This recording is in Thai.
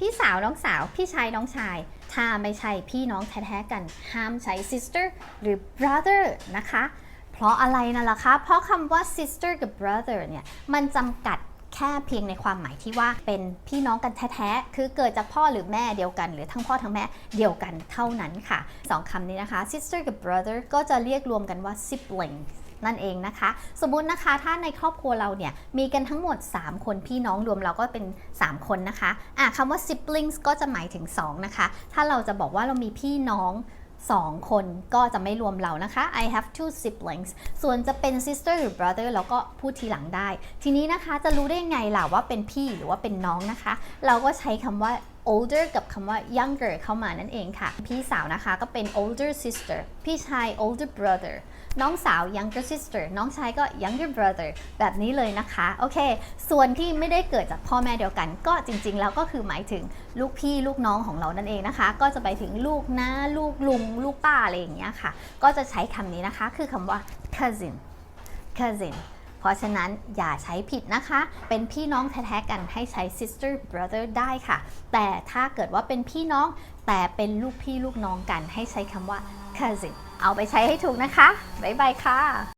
พี่สาวน้องสาวพี่ชายน้องชาย ถ้าไม่ใช่พี่น้องแท้ๆกัน ห้ามใช้ sister หรือ brother นะคะ เพราะอะไรนะล่ะคะ เพราะคำว่า sister กับ brother เนี่ย มันจำกัดแค่เพียงในความหมายที่ว่าเป็นพี่น้องกันแท้ๆ คือเกิดจากพ่อหรือแม่เดียวกัน หรือทั้งพ่อทั้งแม่เดียวกันเท่านั้นค่ะสองคำนี้นะคะ sister กับ brother ก็จะเรียกรวมกันว่า sibling นั่นเองนะคะ สมมตินะคะถ้าในครอบครัวเราเนี่ยมีกันทั้งหมด 3 คนพี่น้องรวมเราก็เป็น 3 คนนะคะอะคำว่า siblings ก็จะหมายถึง 2 นะคะ ถ้าเราจะบอกว่าเรามีพี่น้อง2คนก็จะไม่รวมเรานะคะ I have two siblings ส่วนจะเป็น sister หรือ brother เราก็พูดทีหลังได้ ทีนี้นะคะจะรู้ได้ไงล่ะว่าเป็นพี่หรือว่าเป็นน้องนะคะ เราก็ใช้คำว่า older กับคำว่า younger เข้ามานั่นเองค่ะ พี่สาวนะคะก็เป็น older sister พี่ชาย older brother น้องสาว younger sister น้องชายก็ younger brother แบบนี้เลยนะคะ โอเค ส่วนที่ไม่ได้เกิดจากพ่อแม่เดียวกัน ก็จริงๆ แล้วก็คือหมายถึงลูกพี่ลูกน้องของเรานั่นเองนะคะ ก็จะไปถึงลูกน้าลูกลุง ลูกป้าอะไรอย่างเงี้ยค่ะ ก็จะใช้คำนี้นะคะ คือคำว่า cousin cousin เพราะฉะนั้นอย่าใช้ผิดนะคะ เป็นพี่น้องแท้ๆกันให้ใช้ sister brother ได้ค่ะ แต่ถ้าเกิดว่าเป็นพี่น้อง แต่เป็นลูกพี่ลูกน้องกันให้ใช้คำว่า cousin เอาไปใช้ให้ถูกนะคะ บ๊ายบายค่ะ